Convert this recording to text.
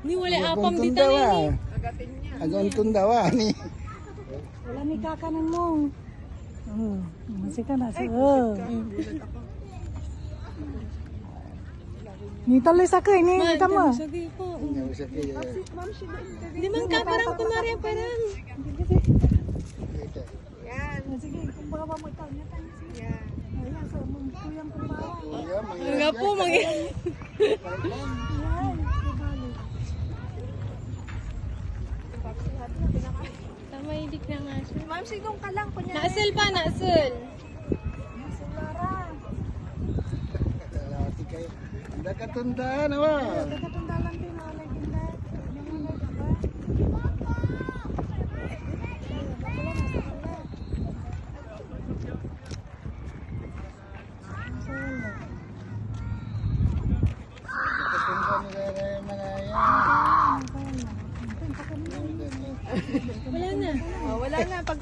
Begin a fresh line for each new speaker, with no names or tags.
Ni wala apam
Agon
dito
tundawa.
ni.
Agon tundawa ni.
Wala ni kakanan mo. Oh, masih ka na. Oh. Ni tuloy sa ko ini kita mo.
Di man ka parang kunwari parang.
Sige, kung bawa mo ito, niya tayo siya. Ayan, so, mong kuyang kumawa.
Ya,
Nga po mag
Ayan, kabalik.
Tama idik na nga siya.
Ma'am, sigong ka lang niya.
Naasul pa, naasul.
Sulara.
Lati kay. Anda ka tunda na wa.
Nakatundalan din na wala gila. Nanganay ka
Wala na.
Wala na, pag